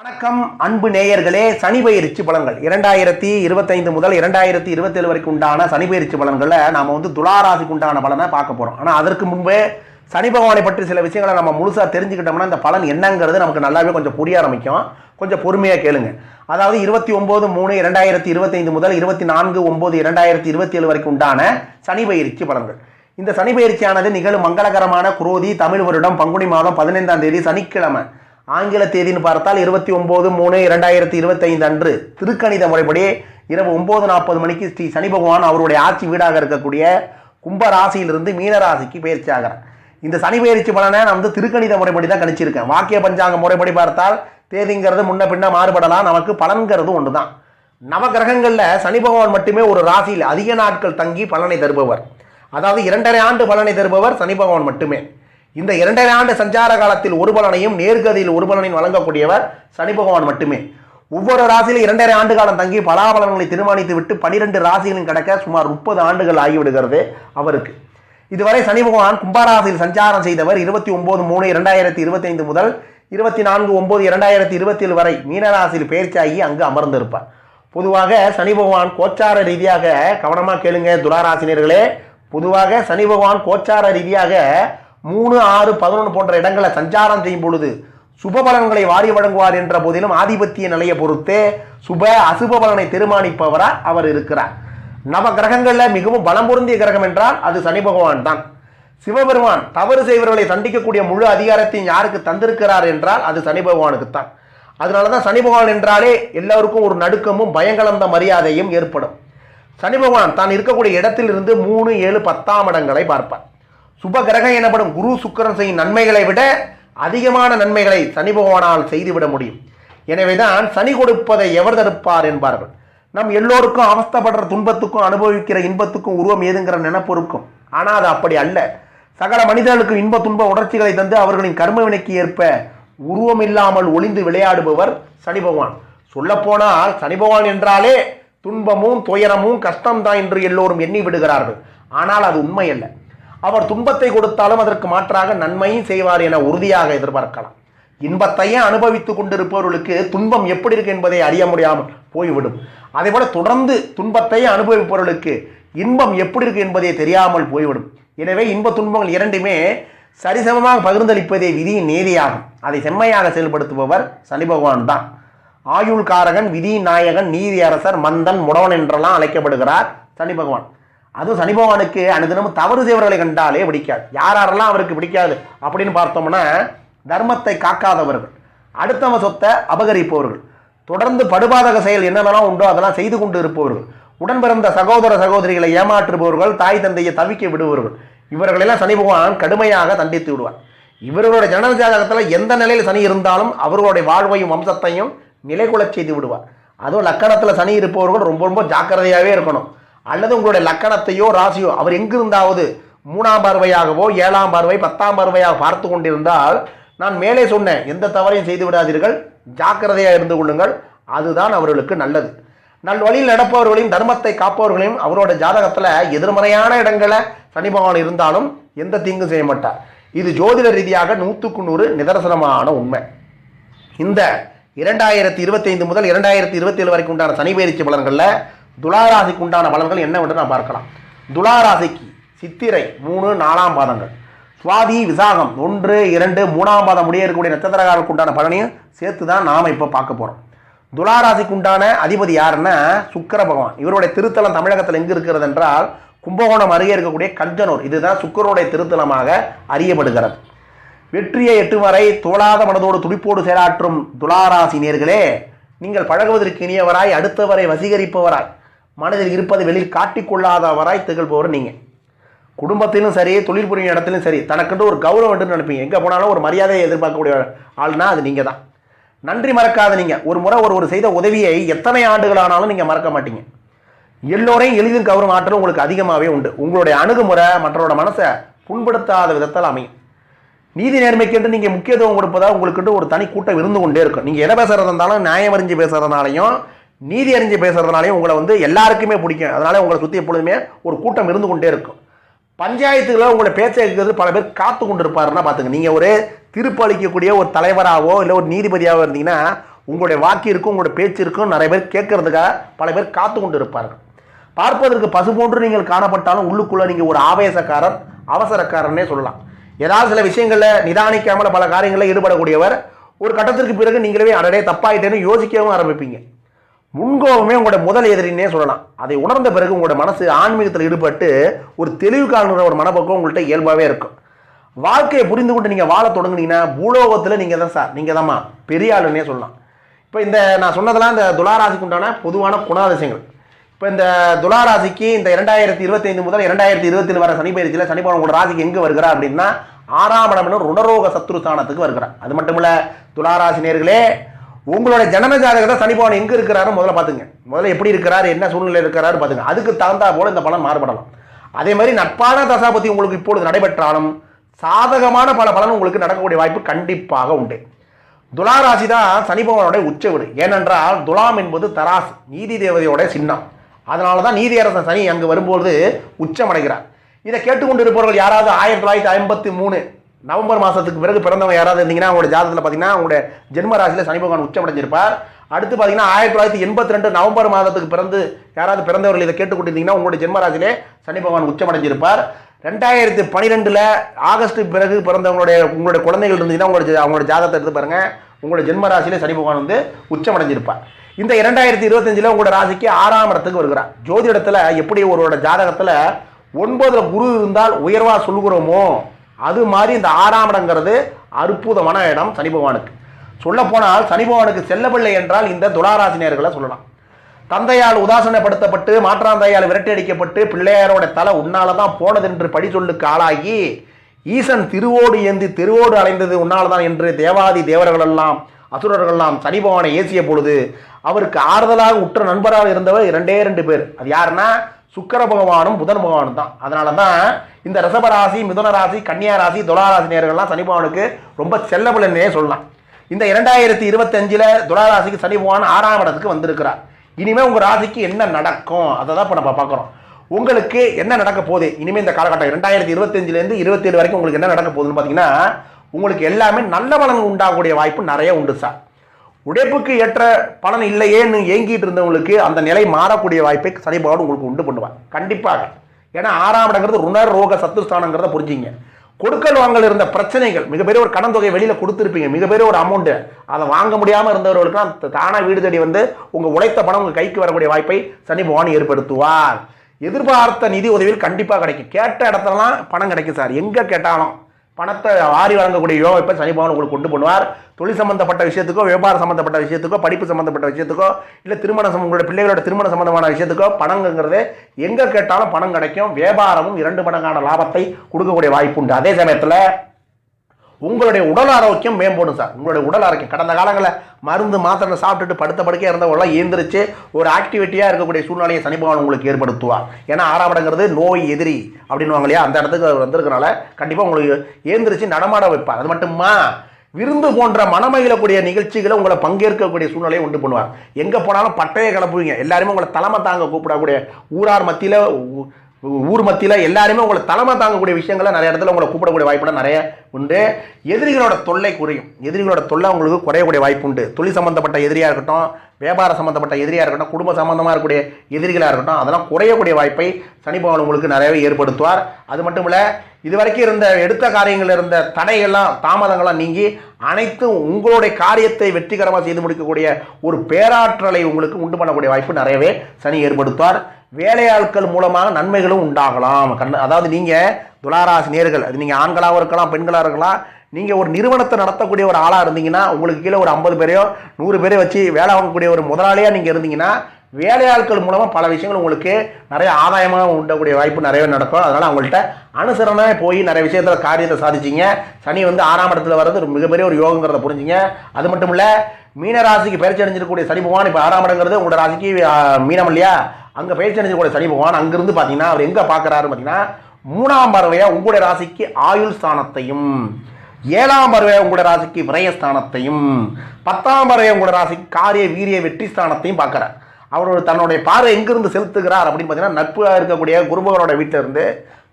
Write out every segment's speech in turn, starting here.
வணக்கம் அன்பு நேயர்களே. சனி பயிற்சி பலன்கள். இரண்டாயிரத்தி இருபத்தைந்து முதல் இரண்டாயிரத்தி இருபத்தேழு வரைக்கும் உண்டான சனி பயிற்சி பலன்களை நாம் வந்து துளாராசிக்கு உண்டான பலனை பார்க்க போகிறோம் ஆனால் அதற்கு முன்பே சனி பகவானை பற்றி சில விஷயங்களை நம்ம முழுசாக தெரிஞ்சுக்கிட்டோம்னா இந்த பலன் என்னங்கிறது நமக்கு நல்லாவே கொஞ்சம் புரிய ஆரம்பிக்கும். கொஞ்சம் பொறுமையாக கேளுங்க. அதாவது இருபத்தி ஒம்பது மூணு இரண்டாயிரத்தி இருபத்தைந்து முதல் இருபத்தி நான்கு ஒம்பது இரண்டாயிரத்தி இருபத்தி ஏழு வரைக்கும் உண்டான சனி பயிற்சி பலன்கள். இந்த சனி பயிற்சியானது நிகழும் மங்களகரமான குரோதி தமிழ் வருடம் பங்குனி மாதம் பதினைந்தாம் தேதி சனிக்கிழமை. ஆங்கில தேதின்னு பார்த்தால் இருபத்தி ஒம்பது மூணு இரண்டாயிரத்தி இருபத்தைந்து அன்று. திருக்கணித முறைப்படி இரவு ஒம்பது நாற்பது மணிக்கு ஸ்ரீ சனி பகவான் அவருடைய ஆட்சி வீடாக இருக்கக்கூடிய கும்ப ராசியிலிருந்து மீன ராசிக்கு பயிற்சி ஆகிறார். இந்த சனி பயிற்சி பலனை நான் வந்து திருக்கணித முறைப்படி தான் கணிச்சிருக்கேன். வாக்கிய பஞ்சாங்க முறைப்படி பார்த்தால் தேதிங்கிறது முன்ன பின்ன மாறுபடலாம். நமக்கு பலன்கிறது ஒன்று தான் நவகிரகங்களில் சனி பகவான் மட்டுமே ஒரு ராசியில் அதிக நாட்கள் தங்கி பலனை தருபவர். அதாவது இரண்டரை ஆண்டு பலனை தருபவர் சனி பகவான் மட்டுமே. இந்த இரண்டரை ஆண்டு சஞ்சார காலத்தில் ஒரு பலனையும் நேர்கதியில் ஒரு பலனையும் வழங்கக்கூடியவர் சனி பகவான் மட்டுமே. ஒவ்வொரு ராசியிலும் இரண்டரை ஆண்டு காலம் தங்கி பலாபலன்களை தீர்மானித்து விட்டு பனிரெண்டு ராசிகளும் கடக்க சுமார் முப்பது ஆண்டுகள் ஆகிவிடுகிறது அவருக்கு. இதுவரை சனி பகவான் கும்பராசியில் சஞ்சாரம் செய்தவர் இருபத்தி ஒன்பது மூணு இரண்டாயிரத்தி இருபத்தைந்து முதல் இருபத்தி நான்கு ஒன்பது இரண்டாயிரத்தி இருபத்தி ஏழு வரை மீனராசியில் பயிற்சியாகி அங்கு அமர்ந்திருப்பார். பொதுவாக சனி பகவான் கோச்சார ரீதியாக கவனமாக கேளுங்க துளாராசினியர்களே. பொதுவாக சனி பகவான் கோச்சார ரீதியாக மூணு ஆறு பதினொன்று போன்ற இடங்களை சஞ்சாரம் செய்யும் பொழுது சுப பலன்களை வாரி வழங்குவார் என்ற போதிலும் ஆதிபத்திய நிலையை பொறுத்தே சுப அசுப பலனை தீர்மானிப்பவராக அவர் இருக்கிறார். நவ கிரகங்களில் மிகவும் பலம் பொருந்திய கிரகம் என்றால் அது சனி பகவான் தான். சிவபெருமான் தவறு செய்வர்களை தண்டிக்கக்கூடிய முழு அதிகாரத்தையும் யாருக்கு தந்திருக்கிறார் என்றால் அது சனி பகவானுக்குத்தான் அதனால தான் சனி பகவான் என்றாலே எல்லோருக்கும் ஒரு நடுக்கமும் பயங்கலந்த மரியாதையும் ஏற்படும். சனி பகவான் தான் இருக்கக்கூடிய இடத்திலிருந்து மூணு ஏழு பத்தாம் இடங்களை பார்ப்பார். சுப கிரகம் எனப்படும் குரு சுக்கிரன் செய்யும் நன்மைகளை விட அதிகமான நன்மைகளை சனி பகவானால் செய்துவிட முடியும். எனவேதான் சனி கொடுப்பதை எவர் தடுப்பார் என்பார்கள். நம் எல்லோருக்கும் அவஸ்தைப்படுற துன்பத்துக்கும் அனுபவிக்கிற இன்பத்துக்கும் உருவம் ஏதுங்கிற நினப்பு இருக்கும். ஆனால் அது அப்படி அல்ல. சகல மனிதர்களுக்கும் இன்ப துன்ப உணர்ச்சிகளை தந்து அவர்களின் கர்ம வினைக்கு ஏற்ப உருவம் இல்லாமல் ஒளிந்து விளையாடுபவர் சனி பகவான். சொல்லப்போனால் சனி பகவான் என்றாலே துன்பமும் துயரமும் கஷ்டம்தான் என்று எல்லோரும் எண்ணி விடுகிறார்கள். ஆனால் அது உண்மை அல்ல அவர் துன்பத்தை கொடுத்தாலும் அதற்கு மாற்றாக நன்மையும் செய்வார் என உறுதியாக எதிர்பார்க்கலாம். இன்பத்தையே அனுபவித்துக் கொண்டிருப்பவர்களுக்கு துன்பம் எப்படி இருக்கு என்பதை அறிய முடியாமல் போய்விடும். அதேபோல தொடர்ந்து துன்பத்தையே அனுபவிப்பவர்களுக்கு இன்பம் எப்படி இருக்கு என்பதை தெரியாமல் போய்விடும். எனவே இன்ப துன்பங்கள் இரண்டுமே சரிசமமாக பகிர்ந்தளிப்பதே விதியின் நேதியாகும். அதை செம்மையாக செயல்படுத்துபவர் சனி பகவான் தான். ஆயுள் காரகன் விதி நாயகன் நீதி அரசர் மந்தன் முடவன் என்றெல்லாம் அழைக்கப்படுகிறார் சனி பகவான். அதுவும் சனி பகவானுக்கு அனுதினமும் தவறு செய்வர்களை கண்டாலே பிடிக்காது. யார் யாரெல்லாம் அவருக்கு பிடிக்காது அப்படின்னு பார்த்தோம்னா தர்மத்தை காக்காதவர்கள் அடுத்தவ சொத்தை அபகரிப்பவர்கள் தொடர்ந்து படுபாதக செயல் என்னென்னலாம் உண்டோ அதெல்லாம் செய்து கொண்டு இருப்பவர்கள் உடன் பிறந்த சகோதர சகோதரிகளை ஏமாற்றுபவர்கள் தாய் தந்தையை தவிக்க விடுபவர்கள் இவர்களெல்லாம் சனி பகவான் கடுமையாக தண்டித்து விடுவார். இவர்களுடைய ஜனன ஜாதகத்தில் எந்த நிலையில் சனி இருந்தாலும் அவர்களுடைய வாழ்வையும் வம்சத்தையும் நிலைகுலச் செய்து விடுவார். அதுவும் லக்கணத்தில் சனி இருப்பவர்கள் ரொம்ப ரொம்ப ஜாக்கிரதையாகவே இருக்கணும். அல்லது உங்களுடைய லக்கணத்தையோ ராசியோ அவர் எங்கிருந்தாவது மூணாம் பார்வையாகவோ ஏழாம் பார்வை பத்தாம் பார்வையாக பார்த்து கொண்டிருந்தால் நான் மேலே சொன்னேன் எந்த தவறையும் செய்து விடாதீர்கள் ஜாக்கிரதையாக இருந்து கொள்ளுங்கள் அதுதான் அவர்களுக்கு நல்லது. நல் வழியில் நடப்பவர்களையும் தர்மத்தை காப்பவர்களையும் அவரோட ஜாதகத்தில் எதிர்மறையான இடங்களை சனி பகவான் இருந்தாலும் எந்த தீங்கும் செய்ய மாட்டார். இது ஜோதிட ரீதியாக நூற்றுக்கு நூறு நிதர்சனமான உண்மை. இந்த இரண்டாயிரத்தி இருபத்தைந்து முதல் இரண்டாயிரத்தி இருபத்தேழு வரைக்கும் உண்டான சனி பயிற்சி பலன்களில் துளாராசிக்கு உண்டான பலன்கள் என்னவென்று நாம் பார்க்கலாம். துளாராசிக்கு சித்திரை மூணு நாலாம் பாதங்கள். சுவாதி விசாகம் ஒன்று இரண்டு மூணாம் பாதம் முடிய இருக்கக்கூடிய நட்சத்திரக்காரருக்கு உண்டான பலனையும் சேர்த்து தான் நாம் இப்போ பார்க்க போகிறோம் துளாராசிக்கு உண்டான அதிபதி யாருன்னா சுக்கர பகவான். இவருடைய திருத்தலம் தமிழகத்தில் எங்கே இருக்கிறது என்றால் கும்பகோணம் அருகே இருக்கக்கூடிய கஞ்சனூர். இதுதான் சுக்கரனுடைய திருத்தலமாக அறியப்படுகிறது. வெற்றியை எட்டு வரை தோளாத மனதோடு துடிப்போடு செயலாற்றும் துளாராசி நேர்களே நீங்கள் பழகுவதற்கு இனியவராய் அடுத்தவரை வசீகரிப்பவராய். மனதில் இருப்பதை வெளியில் காட்டிக்கொள்ளாதவராய் திகழ்பவர் நீங்கள் குடும்பத்திலும் சரி தொழில் புரியும் இடத்துலையும் சரி தனக்குன்னு ஒரு கௌரவம் என்று நினைப்பீங்க. எங்கே போனாலும் ஒரு மரியாதையை எதிர்பார்க்கக்கூடிய ஆள்னா அது நீங்கள் தான் நன்றி மறக்காத நீங்கள் ஒரு முறை ஒரு ஒரு செய்த உதவியை எத்தனை ஆண்டுகள் ஆனாலும் நீங்கள் மறக்க மாட்டீங்க. எல்லோரையும் எளிதில் கௌரவம் ஆற்றல் உங்களுக்கு அதிகமாகவே உண்டு. உங்களுடைய அணுகுமுறை மற்றவரோட மனசை புண்படுத்தாத விதத்தில் அமையும். நீதி நேர்மைக்கென்று நீங்கள் முக்கியத்துவம் கொடுப்பதாக உங்களுக்குன்ட்டு ஒரு தனி கூட்டம் இருந்து கொண்டே இருக்கும். நீங்கள் எதை பேசுகிறதா இருந்தாலும் நியாயம் அறிஞ்சு பேசுகிறதுனாலையும் நீதி அறிஞ்சு பேசுகிறதுனாலையும் உங்களை வந்து எல்லாருக்குமே பிடிக்கும். அதனால உங்களை சுற்றி எப்பொழுதுமே ஒரு கூட்டம் இருந்து கொண்டே இருக்கும். பஞ்சாயத்துகளில் உங்களை பேச்சை கேட்கறது பல பேர் காத்து கொண்டு இருப்பாருன்னா பார்த்துங்க நீங்கள் ஒரு திருப்பளிக்கக்கூடிய ஒரு தலைவராகவோ இல்லை ஒரு நீதிபதியாகவோ இருந்தீங்கன்னா உங்களுடைய வாக்கு இருக்கும் உங்களுடைய பேச்சு இருக்கும் நிறைய பேர் கேட்கறதுக்காக பல பேர் காத்து கொண்டு இருப்பார்கள் பார்ப்பதற்கு பசு போன்று நீங்கள் காணப்பட்டாலும் உள்ளுக்குள்ளே நீங்கள் ஒரு ஆவேசக்காரர் அவசரக்காரர்னே சொல்லலாம். ஏதாவது சில விஷயங்களில் நிதானிக்காமல் பல காரியங்களில் ஈடுபடக்கூடியவர் ஒரு கட்டத்திற்கு பிறகு நீங்களே அடடே தப்பாயிட்டேன்னு யோசிக்கவும் ஆரம்பிப்பீங்க. முன்கோபமே உங்களோட முதல் எதிரின்னே சொல்லலாம். அதை உணர்ந்த பிறகு உங்களோட மனசு ஆன்மீகத்தில் ஈடுபட்டு ஒரு தெளிவு காணுற ஒரு மனப்பக்கம் உங்கள்கிட்ட இயல்பாகவே இருக்கும். வாழ்க்கையை புரிந்து கொண்டு நீங்கள் வாழ தொடங்குனீங்கன்னா பூலோகத்தில் நீங்கள் தான் சார் நீங்கள் தான்மா பெரிய ஆளுன்னே சொல்லலாம். இப்போ இந்த நான் சொன்னதெல்லாம் இந்த துளாராசிக்கு உண்டான பொதுவான குணாதிசயங்கள். இப்போ இந்த துளாராசிக்கு இந்த இரண்டாயிரத்தி இருபத்தைந்து முதல் இரண்டாயிரத்தி இருபத்தி வர சனி பயிற்சியில் சனி பகவான் உங்களோட ராசிக்கு எங்கே வருகிறார் அப்படின்னா ஆறாம் இடம்னு ருணரோக சத்ரு ஸ்தானத்துக்கு வருகிறார். அது மட்டும் இல்லை துளாராசி நேர்களே உங்களோட ஜனன ஜாதகத்தை சனி பகவான் எங்கே இருக்கிறாரு முதல்ல பார்த்துங்க. முதல்ல எப்படி இருக்கிறாரு என்ன சூழ்நிலை இருக்கிறாரு பார்த்துங்க. அதுக்கு தகுந்தா போல இந்த பலன் மாறுபடலாம். அதே மாதிரி நட்பான தசாபதி உங்களுக்கு இப்பொழுது நடைபெற்றாலும் சாதகமான பல பலன் உங்களுக்கு நடக்கக்கூடிய வாய்ப்பு கண்டிப்பாக உண்டு. துளாராசி தான் சனி உச்ச வீடு ஏனென்றால் துலாம் என்பது தராசு நீதி தேவதையோட சின்னம். அதனால தான் நீதி அரசன் சனி அங்கு வரும்போது உச்சமடைகிறார். இதை கேட்டுக்கொண்டு இருப்பவர்கள் யாராவது ஆயிரத்தி தொள்ளாயிரத்தி ஐம்பத்தி மூணு நவம்பர் மாதத்துக்கு பிறகு பிறந்தவங்க யாராவது இருந்தீங்கன்னா அவங்களோட ஜாதகத்தில் பார்த்தீங்கன்னா உங்களுடைய ஜென்ம ராசியில் சனி பகவான் உச்சமடைஞ்சிருப்பார் அடுத்து பார்த்தீங்கன்னா ஆயிரத்தி தொள்ளாயிரத்தி எண்பத்தி ரெண்டு நவம்பர் மாதத்துக்கு பிறந்து யாராவது பிறந்தவர்கள் இதை கேட்டுக்கொண்டிருந்தீங்கன்னா உங்களுடைய ஜென்ம ராசியிலே சனி பகவான் உச்சமடைஞ்சிருப்பார் ரெண்டாயிரத்தி பன்னிரெண்டில் ஆகஸ்ட் பிறகு பிறந்தவங்களுடைய உங்களுடைய குழந்தைகள் இருந்தீங்கன்னா உங்களோட அவங்களோட ஜாதகத்தை எடுத்து பாருங்கள் உங்களோட ஜென்ம ராசியிலே சனி பகவான் வந்து உச்சமடைஞ்சிருப்பார் இந்த இரண்டாயிரத்தி இருபத்தஞ்சில் உங்களோட ராசிக்கு ஆறாம் இடத்துக்கு வருகிறார். ஜோதி எப்படி ஒருவரோட ஜாதகத்தில் ஒன்பதில் குரு இருந்தால் உயர்வாக சொல்லுகிறோமோ அது மாதிரி இந்த ஆறாம் இடங்கிறது அற்புதமான இடம் சனி பகவானுக்கு. சொல்லப்போனால் சனி பகவானுக்கு என்றால் இந்த துளாராசினியர்களை சொல்லலாம். தந்தையால் உதாசனப்படுத்தப்பட்டு மாற்றாந்தையால் விரட்டி அடிக்கப்பட்டு பிள்ளையாரோட தலை உன்னால தான் போனதென்று படி சொல்லுக்கு ஆளாகி ஈசன் திருவோடு ஏந்தி திருவோடு அலைந்தது உன்னால்தான் என்று தேவாதி தேவர்களெல்லாம் அசுரர்களெல்லாம் சனி பகவானை ஏசிய பொழுது அவருக்கு ஆறுதலாக உற்ற நண்பராக இருந்தவர் இரண்டே ரெண்டு பேர். அது யாருன்னா சுக்கர பகவானும் புதன் பகவானும் தான். அதனால தான் இந்த ரிஷபராசி மிதுன ராசி கன்னியா ராசி துளாராசி நேர்கள்லாம் சனி பகவானுக்கு ரொம்ப செல்லபிள்ளைன்னே சொல்லலாம். இந்த இரண்டாயிரத்தி இருபத்தஞ்சில் துளாராசிக்கு சனி பகவான் ஆறாம் இடத்துக்கு வந்திருக்கிறார். இனிமேல் உங்கள் ராசிக்கு என்ன நடக்கும்? அதை தான் இப்போ நம்ம பார்க்குறோம் உங்களுக்கு என்ன நடக்க போகுது? இனிமேல் இந்த காலகட்டம் ரெண்டாயிரத்தி இருபத்தஞ்சிலேருந்து இருபத்தேழு வரைக்கும் உங்களுக்கு என்ன நடக்க போகுதுன்னு பார்த்தீங்கன்னா உங்களுக்கு எல்லாமே நல்ல பலன் உண்டாகக்கூடிய வாய்ப்பு நிறைய உண்டு சார். உழைப்புக்கு ஏற்ற பலன் இல்லையேன்னு ஏங்கிட்டு இருந்தவங்களுக்கு அந்த நிலை மாறக்கூடிய வாய்ப்பை சனி பகவான் உங்களுக்கு உண்டு பண்ணுவார். கண்டிப்பாக. ஏன்னா ஆறாம் இடங்கிறது ருணர் ரோக சத்துஸ்தானங்கிறத புரிஞ்சிங்க. கொடுக்கல் வாங்கல் இருந்த பிரச்சனைகள் மிகப்பெரிய ஒரு கடன் தொகையை வெளியில் கொடுத்துருப்பீங்க. மிகப்பெரிய ஒரு அமௌண்ட்டு அதை வாங்க முடியாமல் இருந்தவர்களுக்கு தானாக வீடு தேடி வந்து உங்கள் உழைத்த பணம் உங்கள் கைக்கு வரக்கூடிய வாய்ப்பை சனி பகவான் ஏற்படுத்துவார். எதிர்பார்த்த நிதி உதவியில் கண்டிப்பாக கிடைக்கும். கேட்ட இடத்துலலாம் பணம் கிடைக்கும் சார். எங்கே கேட்டாலும். பணத்தை வாரி வழங்கக்கூடிய யோகம் இப்போ சனி பகவான் உங்களுக்கு கொண்டு பண்ணுவார் தொழில் சம்மந்தப்பட்ட விஷயத்துக்கோ வியாபாரம் சம்மந்தப்பட்ட விஷயத்துக்கோ படிப்பு சம்மந்தப்பட்ட விஷயத்துக்கோ இல்லை திருமணம் சம்ம- உங்களுடைய பிள்ளைகளோட திருமண சம்மந்தமான விஷயத்துக்கோ பணங்கிறது எங்கே கேட்டாலும் பணம் கிடைக்கும். வியாபாரமும் இரண்டு மடங்கான லாபத்தை கொடுக்கக்கூடிய வாய்ப்பு உண்டு. அதே சமயத்தில் உங்களுடைய உடல் ஆரோக்கியம் மேம்படும் சார். உங்களுடைய உடல் ஆரோக்கியம். கடந்த காலங்களில் மருந்து மாத்திரை சாப்பிட்டுட்டு படுத்த படுக்கையாக இருந்தவங்களாம் ஏந்திரிச்சு ஒரு ஆக்டிவிட்டியாக இருக்கக்கூடிய சூழ்நிலையை சனி பகவான் உங்களுக்கு ஏற்படுத்துவார் ஏன்னா ஆறாவடங்கிறது நோய் எதிரி அப்படின்னுவாங்க இல்லையா? அந்த இடத்துக்கு அவர் வந்திருக்கனால கண்டிப்பாக உங்களுக்கு ஏந்திரிச்சு நடமாட வைப்பார். அது மட்டுமா? விருந்து போன்ற மனமகிழக்கூடிய நிகழ்ச்சிகளை உங்களை பங்கேற்கக்கூடிய சூழ்நிலையை உண்டு பண்ணுவார். எங்கே போனாலும் பட்டையை கிளப்புவீங்க. எல்லாருமே உங்களை தலைமை தாங்க கூப்பிடக்கூடிய ஊரார் மத்தியில் ஊர் மத்தியில் எல்லாருமே உங்களை தலைமை தாங்கக்கூடிய விஷயங்களை நிறைய இடத்துல உங்களை கூப்பிடக்கூடிய வாய்ப்புலாம் நிறைய உண்டு. எதிரிகளோட தொல்லை குறையும். எதிரிகளோட தொல்லை உங்களுக்கு குறையக்கூடிய வாய்ப்பு உண்டு. தொழில் சம்மந்தப்பட்ட எதிரியாக இருக்கட்டும் வியாபார சம்மந்தப்பட்ட எதிரியாக இருக்கட்டும் குடும்ப சம்மந்தமாக இருக்கக்கூடிய எதிரிகளாக இருக்கட்டும் அதெல்லாம் குறையக்கூடிய வாய்ப்பை சனி பகவான் உங்களுக்கு நிறையவே ஏற்படுத்துவார். அது மட்டும் இல்லை இதுவரைக்கும் இருந்த எடுத்த காரியங்கள் இருந்த தடைகள்லாம் தாமதங்கள்லாம் நீங்கி அனைத்தும் உங்களுடைய காரியத்தை வெற்றிகரமாக செய்து முடிக்கக்கூடிய ஒரு பேராற்றலை உங்களுக்கு உண்டு பண்ணக்கூடிய வாய்ப்பு நிறையவே சனி ஏற்படுத்துவார். வேலையாட்கள் மூலமாக நன்மைகளும் உண்டாகலாம். கண் அதாவது நீங்கள் துளாராசி நேர்கள் அது நீங்கள் ஆண்களாகவும் இருக்கலாம் பெண்களாக இருக்கலாம் நீங்கள் ஒரு நிறுவனத்தை நடத்தக்கூடிய ஒரு ஆளாக இருந்தீங்கன்னா உங்களுக்கு கீழே ஒரு ஐம்பது பேரையோ நூறு பேரை வச்சு வேலை வாங்கக்கூடிய ஒரு முதலாளியாக நீங்கள் இருந்தீங்கன்னா வேலையாட்கள் மூலமாக பல விஷயங்கள் உங்களுக்கு நிறைய ஆதாயமாக உண்டக்கூடிய வாய்ப்பு நிறையவே நடக்கும். அதனால் அவங்கள்ட்ட அனுசரணை போய் நிறைய விஷயத்தில் காரியத்தை சாதிச்சிங்க. சனி வந்து ஆறாம் இடத்துல வர்றது ஒரு மிகப்பெரிய ஒரு யோகங்கிறத புரிஞ்சுங்க. அது மட்டும் இல்லை மீன ராசிக்கு பயிற்சி அடைஞ்சிருக்கக்கூடிய சனி பகவான் இப்போ ஆறாம் இடங்கிறது உங்களோட ராசிக்கு மீனம் இல்லையா? அங்கே பயிற்சி அடைஞ்சிருக்கக்கூடிய சனி பகவான் அங்கிருந்து பார்த்தீங்கன்னா அவர் எங்கே பார்க்குறாரு பார்த்தீங்கன்னா மூணாம் பார்வையாக உங்களுடைய ராசிக்கு ஆயுள் ஸ்தானத்தையும் ஏழாம் பறவை உங்களோட ராசிக்கு விரயஸ்தானத்தையும் பத்தாம் பறவை உங்களோட ராசிக்கு காரிய வீரிய வெற்றி ஸ்தானத்தையும் பார்க்குறார் அவர் தன்னுடைய பார்வை எங்கிருந்து செலுத்துகிறார் அப்படின்னு பார்த்தீங்கன்னா நட்பாக இருக்கக்கூடிய குருபகரோட வீட்டிலிருந்து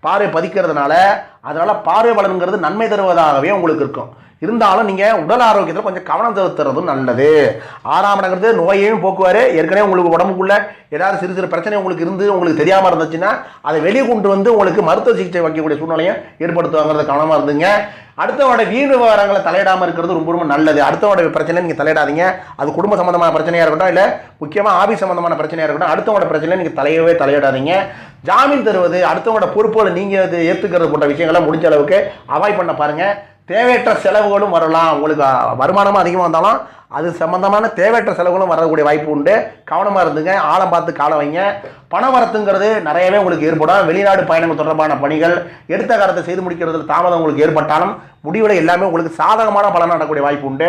பார்வை பதிக்கிறதுனால அதனால் பார்வை பலன்கிறது நன்மை தருவதாகவே உங்களுக்கு இருக்கும். இருந்தாலும் நீங்கள் உடல் ஆரோக்கியத்தில் கொஞ்சம் கவனம் செலுத்துறதும் நல்லது. ஆறாம் இடங்கிறது நோயையும் போக்குவார். ஏற்கனவே உங்களுக்கு உடம்புக்குள்ள ஏதாவது சிறு சிறு பிரச்சனை உங்களுக்கு இருந்து உங்களுக்கு தெரியாமல் இருந்துச்சுன்னா அதை வெளியே கொண்டு வந்து உங்களுக்கு மருத்துவ சிகிச்சை வைக்கக்கூடிய சூழ்நிலையும் ஏற்படுத்துவாங்கிறத கவனமாக இருந்துங்க. அடுத்தவட வீண் விவகாரங்களை தலையிடாமல் இருக்கிறது ரொம்ப ரொம்ப நல்லது. அடுத்தவட பிரச்சனை நீங்கள் தலையிடாதீங்க. அது குடும்ப சம்மந்தமான பிரச்சனையாக இருக்கட்டும் இல்லை முக்கியமாக ஆபீஸ் சம்மந்தமான பிரச்சனையாக இருக்கட்டும் அடுத்தவங்களோட பிரச்சனை நீங்கள் தலையவே தலையிடாதீங்க. ஜாமீன் தருவது அடுத்தவங்களோட பொறுப்புகளை நீங்கள் அது ஏற்றுக்கிறது போன்ற விஷயங்களை முடிஞ்ச அளவுக்கு அவாய்ட் பண்ண பாருங்கள் தேவையற்ற செலவுகளும் வரலாம். உங்களுக்கு வருமானமும் அதிகமாக வந்தாலும் அது சம்மந்தமான தேவையற்ற செலவுகளும் வரக்கூடிய வாய்ப்பு உண்டு. கவனமாக இருந்துங்க ஆழம் பார்த்து காலம் வைங்க. பண வரத்துங்கிறது நிறையவே உங்களுக்கு ஏற்படும். வெளிநாடு பயணங்கள் தொடர்பான பணிகள் எடுத்த காலத்தை செய்து முடிக்கிறதுல தாமதம் உங்களுக்கு ஏற்பட்டாலும் முடிவில் எல்லாமே உங்களுக்கு சாதகமான பலன் நடக்கக்கூடிய வாய்ப்பு உண்டு.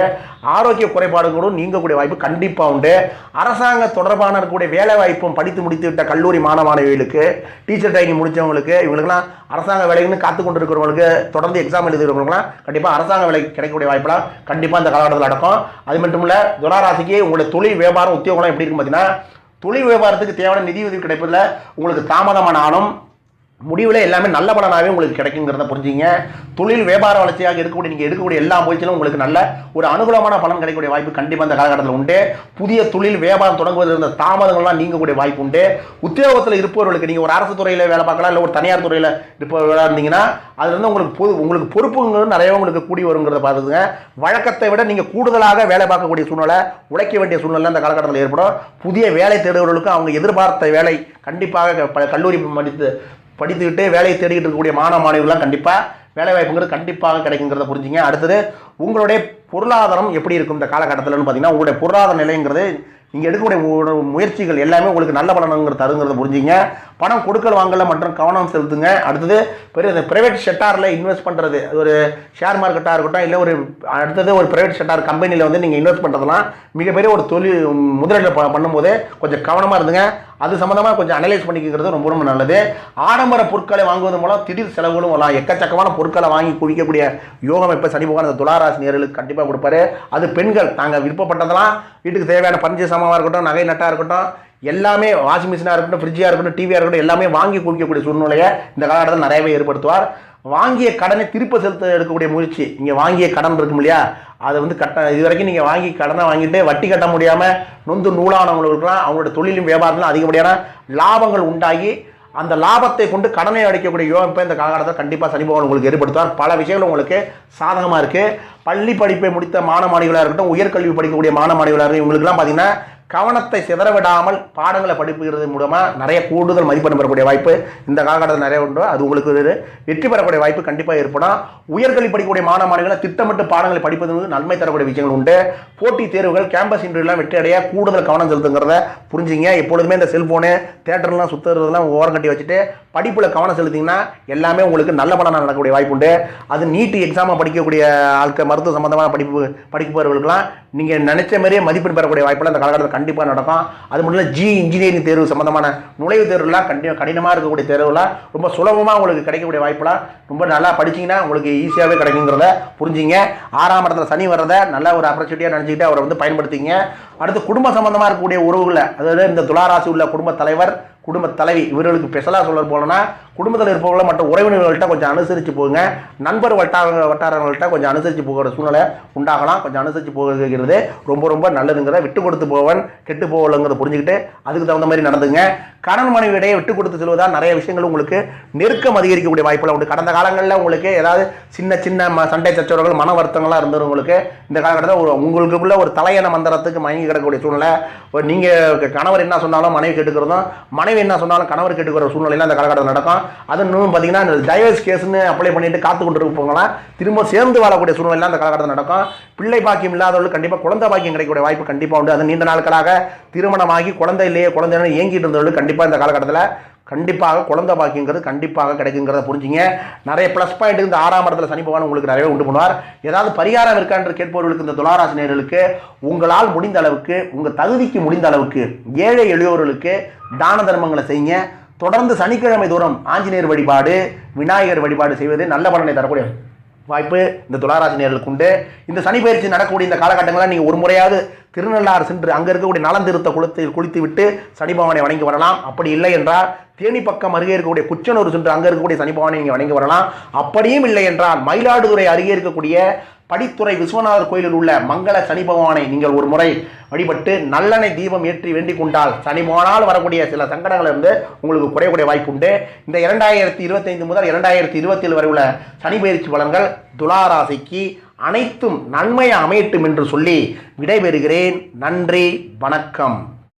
ஆரோக்கிய குறைபாடுகளும் நீங்கக்கூடிய வாய்ப்பு கண்டிப்பாக உண்டு. அரசாங்க தொடர்பான இருக்கக்கூடிய வேலை வாய்ப்பும் படித்து முடித்து விட்ட கல்லூரி மாணவ மாணவிகளுக்கு டீச்சர் ட்ரைனிங் முடித்தவங்களுக்கு இவங்களுக்குலாம் அரசாங்க வேலைன்னு காத்து கொண்டு இருக்கிறவங்களுக்கு தொடர்ந்து எக்ஸாம் எழுதுகிறவங்களுக்குலாம் கண்டிப்பாக அரசாங்க வேலை கிடைக்கக்கூடிய வாய்ப்பெல்லாம் கண்டிப்பாக இந்த காலகட்டத்தில் நடக்கும். அது மட்டும் இல்லை துளாராசிக்கு உங்களுடைய தொழில் வியாபாரம் உத்தியோகம்லாம் எப்படி இருக்கும் பார்த்தீங்கன்னா தொழில் வியாபாரத்துக்கு தேவையான நிதி உதவி கிடைப்பதில் உங்களுக்கு தாமதமானாலும் முடிவில் எல்லாமே நல்ல பலனாகவே உங்களுக்கு கிடைக்குங்கிறத புரிஞ்சுங்க. தொழில் வியாபார வளர்ச்சியாக இருக்கக்கூடிய நீங்கள் எடுக்கக்கூடிய எல்லா முயற்சியிலும் உங்களுக்கு நல்ல ஒரு அனுகூலமான பலன் கிடைக்கக்கூடிய வாய்ப்பு கண்டிப்பாக இந்த காலகட்டத்தில் உண்டு. புதிய தொழில் வியாபாரம் தொடங்குவதில் இருந்த தாமதங்கள்லாம் நீங்கக்கூடிய வாய்ப்பு உண்டு. உத்தியோகத்தில் இருப்பவர்களுக்கு நீங்கள் ஒரு அரசு துறையில் வேலை பார்க்கலாம் இல்லை ஒரு தனியார் துறையில் இருப்பவர்களாக இருந்தீங்கன்னா அதுலேருந்து உங்களுக்கு பொது உங்களுக்கு பொறுப்புங்கிறது நிறைய உங்களுக்கு கூடி வருங்கிறத பார்த்துங்க வழக்கத்தை விட நீங்கள் கூடுதலாக வேலை பார்க்கக்கூடிய சூழ்நிலை உழைக்க வேண்டிய சூழ்நிலை இந்த காலகட்டத்தில் ஏற்படும். புதிய வேலை தேடுபவர்களுக்கு அவங்க எதிர்பார்த்த வேலை கண்டிப்பாக ப- கல்லூரி படித்து படித்துக்கிட்டு வேலையை தேடிக்கிட்டு இருக்கக்கூடிய மாணவ மாணவிகள்லாம் கண்டிப்பாக வேலை வாய்ப்புங்கிறது கண்டிப்பாக கிடைக்குங்கிறத புரிஞ்சுங்க. அடுத்தது உங்களுடைய பொருளாதாரம் எப்படி இருக்கும் இந்த காலகட்டத்தில்னு பார்த்தீங்கன்னா உங்களுடைய பொருளாதார நிலைங்கிறது நீங்கள் எடுக்கக்கூடிய முயற்சிகள் எல்லாமே உங்களுக்கு நல்ல பலனங்கிற தருங்கிறத புரிஞ்சுங்க. பணம் கொடுக்கல் வாங்கல மற்றும் கவனம் செலுத்துங்க. அடுத்தது பெரிய இந்த ப்ரைவேட் செட்டாரில் இன்வெஸ்ட் பண்ணுறது ஒரு ஷேர் மார்க்கெட்டாக இருக்கட்டும் இல்லை ஒரு அடுத்தது ஒரு ப்ரைவேட் செட்டார் கம்பெனியில் வந்து நீங்கள் இன்வெஸ்ட் பண்ணுறதுலாம் மிகப்பெரிய ஒரு தொழில் முதலீடு ப- பண்ணும்போது கொஞ்சம் கவனமாக இருந்துங்க. அது சம்மந்தமாக கொஞ்சம் அனலைஸ் பண்ணிக்கிறது ரொம்ப ரொம்ப நல்லது. ஆடம்பர பொருட்களை வாங்குவது மூலம் திடீர் செலவுகளும் வரலாம். எக்கச்சக்கமான பொருட்களை வாங்கி குவிக்கக்கூடிய யோகம் இப்போ சனி பகவான் அந்த துளாராசி நேர்களுக்கு கண்டிப்பாக கொடுப்பாரு. அது பெண்கள் தாங்கள் விருப்பப்பட்டதெல்லாம் வீட்டுக்கு தேவையான பஞ்சு சாமாவாக இருக்கட்டும் நகை நட்டாக இருக்கட்டும் எல்லாமே வாஷிங் மிஷினாக இருக்கட்டும் ஃப்ரிட்ஜாக இருக்கட்டும் டிவியாக இருக்கட்டும் எல்லாமே வாங்கி கொடுக்கக்கூடிய சூழ்நிலையை இந்த காலகட்டத்தில் நிறையவே ஏற்படுத்துவார். வாங்கிய கடனை திருப்ப செலுத்த எடுக்கக்கூடிய முயற்சி இங்கே வாங்கிய கடன் இருக்கும் இல்லையா? அதை வந்து கட்ட இது வரைக்கும் நீங்கள் வாங்கி கடனை வாங்கிட்டு வட்டி கட்ட முடியாமல் நொந்து நூலானவங்களுக்குலாம் அவங்களோட தொழிலும் வியாபாரத்திலும் அதிகப்படியான லாபங்கள் உண்டாகி அந்த லாபத்தை கொண்டு கடனை அடைக்கக்கூடிய யோகம் இப்போ இந்த காலகட்டத்தில் கண்டிப்பாக சனி பகவான் உங்களுக்கு ஏற்படுத்துவார். பல விஷயங்கள் உங்களுக்கு சாதகமாக இருக்குது பள்ளி படிப்பை முடித்த மாணவ மாணவிகளாக இருக்கட்டும் உயர்கல்வி படிக்கக்கூடிய மாணவ மாணவிகளாக இருக்கட்டும் இவங்களுக்குலாம் பார்த்தீங்கன்னா கவனத்தை சிதறவிடாமல் பாடங்களை படிப்புகிறது மூலமாக நிறைய கூடுதல் மதிப்பெண் பெறக்கூடிய வாய்ப்பு இந்த காலகட்டத்தில் நிறைய உண்டு. அது உங்களுக்கு ஒரு வெற்றி பெறக்கூடிய வாய்ப்பு கண்டிப்பாக ஏற்படும். உயர்கல்வி படிக்கக்கூடிய மாணவ மாணவிகளை திட்டமிட்டு பாடங்களை படிப்பது நன்மை தரக்கூடிய விஷயங்கள் உண்டு. போட்டி தேர்வுகள் கேம்பஸ் இன்டர்வியூலாம் வெற்றி அடைய கூடுதல் கவனம் செலுத்துங்கிறத புரிஞ்சுங்க. எப்பொழுதுமே இந்த செல்ஃபோனு தேட்டர்லாம் சுற்றுறதுலாம் ஓரம் கட்டி வச்சுட்டு படிப்பில் கவனம் செலுத்திங்கன்னா எல்லாமே உங்களுக்கு நல்ல படம் நடக்கக்கூடிய வாய்ப்பு உண்டு. அது நீட்டு எக்ஸாமை படிக்கக்கூடிய ஆட்கள் மருத்துவ சம்பந்தமான படிப்பு படிப்பவர்களுக்கெல்லாம் நீங்கள் நினைச்ச மாதிரியே மதிப்பெண் பெறக்கூடிய வாய்ப்புலாம் இந்த காலகட்டத்தில் கண்டிப்பாக நடக்கும். அது மட்டும் இல்லை ஜி இன்ஜினியரிங் தேர்வு சம்மந்தமான நுழைவுத் தேர்வுலாம் கண்டி கடினமாக இருக்கக்கூடிய தேர்வுலாம் ரொம்ப சுலபமாக உங்களுக்கு கிடைக்கக்கூடிய வாய்ப்புலாம் ரொம்ப நல்லா படிச்சிங்கன்னா உங்களுக்கு ஈஸியாகவே கிடைக்குங்கிறத புரிஞ்சுங்க. ஆறாம் இடத்துல சனி வர்றதை நல்ல ஒரு ஆப்பர்ச்சுனிட்டியாக நினச்சிக்கிட்டு அவரை வந்து பயன்படுத்திங்க அடுத்து குடும்ப சம்மந்தமாக இருக்கக்கூடிய உறவுகளை அதாவது இந்த துளாராசி உள்ள குடும்ப தலைவர் குடும்ப தலைவி இவர்களுக்கு ஸ்பெஷலாக சொல்ல போனோம்னா குடும்பத்தில் இருப்பவங்கள மற்ற உறவினர்கள்ட்ட கொஞ்சம் அனுசரித்து போங்க நண்பர் வட்டார வட்டாரங்கள்ட்ட கொஞ்சம் அனுசரித்து போகிற சூழ்நிலை உண்டாகலாம். கொஞ்சம் அனுசரித்து போகிறது ரொம்ப ரொம்ப நல்லதுங்கிறத விட்டு கொடுத்து போவன் கெட்டு போகலங்கிறத புரிஞ்சுக்கிட்டு அதுக்கு தகுந்த மாதிரி நடந்துங்க. கடன் மனைவியிடையே விட்டு கொடுத்து செல்வதால் நிறைய விஷயங்கள் உங்களுக்கு நெருக்கம் அதிகரிக்கக்கூடிய வாய்ப்புகள் உண்டு. கடந்த காலங்களில் உங்களுக்கு ஏதாவது சின்ன சின்ன ம சண்டை சச்சரவுகள் மன வருத்தங்களாக இருந்தவங்களுக்கு இந்த காலகட்டத்தில் ஒரு உங்களுக்குள்ள ஒரு தலையண மந்திரத்துக்கு மயங்கி கிடக்கக்கூடிய சூழ்நிலை. நீங்கள் கணவர் என்ன சொன்னாலும் மனைவி கேட்டுக்கிறதும் மனைவி என்ன சொன்னாலும் கணவர் கேட்டுக்கிற சூழ்நிலையில் அந்த காலகட்டத்தில் நடக்கும். அது இன்னும் பார்த்தீங்கன்னா இந்த டைவர்ஸ் கேஸ்னு அப்ளை பண்ணிட்டு காத்து கொண்டு இருப்பவங்களாம் திரும்ப சேர்ந்து வாழக்கூடிய சூழ்நிலையில அந்த காலகட்டத்தில் நடக்கும். பிள்ளை பாக்கியம் இல்லாதவர்கள் கண்டிப்பாக குழந்தை பாக்கியம் கிடைக்கக்கூடிய வாய்ப்பு கண்டிப்பாக உண்டு. அது நீண்ட நாட்களாக திருமணமாகி குழந்தை இல்லையே குழந்தை ஏங்கிட்டு இருந்தவர்களுக்கு கண்டிப்பாக இந்த காலகட்டத்தில் கண்டிப்பாக குழந்தை பாக்கியங்கிறது கண்டிப்பாக கிடைக்குங்கிறத புரிஞ்சுங்க. நிறைய ப்ளஸ் பாயிண்ட் இந்த ஆறாம் இடத்துல சனி பகவான் உங்களுக்கு நிறையவே உண்டு பண்ணுவார். ஏதாவது பரிகாரம் இருக்கான்ற கேட்பவர்களுக்கு இந்த துளாராசினியர்களுக்கு உங்களால் முடிந்த அளவுக்கு உங்கள் தகுதிக்கு முடிந்த அளவுக்கு ஏழை எளியோர்களுக்கு தான தர்மங்களை செய்யுங்க. தொடர்ந்து சனிக்கிழமை தோறும் ஆஞ்சநேயர் வழிபாடு விநாயகர் வழிபாடு செய்வது நல்ல பலனை தரக்கூடிய வாய்ப்பு இந்த துளாராசி நேர்களுக்கு உண்டு. இந்த சனி பயிற்சி நடக்கக்கூடிய இந்த காலகட்டங்களில் நீங்கள் ஒரு முறையாவது திருநள்ளாறு சென்று அங்கே இருக்கக்கூடிய நலந்திருத்த குளத்தில் குளித்து விட்டு சனி பகவானை வணங்கி வரலாம். அப்படி இல்லை என்றால் தேனி பக்கம் அருகே இருக்கக்கூடிய குச்சனூர் சென்று அங்கே இருக்கக்கூடிய சனி பகவானை நீங்கள் வணங்கி வரலாம். அப்படியும் இல்லை என்றால் மயிலாடுதுறை அருகே இருக்கக்கூடிய படித்துறை விஸ்வநாதர் கோயிலில் உள்ள மங்கள சனி பகவானை நீங்கள் ஒரு முறை வழிபட்டு நல்லெண்ணெய் தீபம் ஏற்றி வேண்டிக் கொண்டால் சனி பகவானால் வரக்கூடிய சில சங்கடங்கள் இருந்து உங்களுக்கு குறையக்கூடிய வாய்ப்பு உண்டு இந்த இரண்டாயிரத்தி இருபத்தைந்து முதல் இரண்டாயிரத்தி இருபத்தேழு வரை உள்ள சனி பயிற்சி பலன்கள் துளாராசிக்கு அனைத்தும் நன்மையை அமையட்டும் என்று சொல்லி விடைபெறுகிறேன். நன்றி வணக்கம்.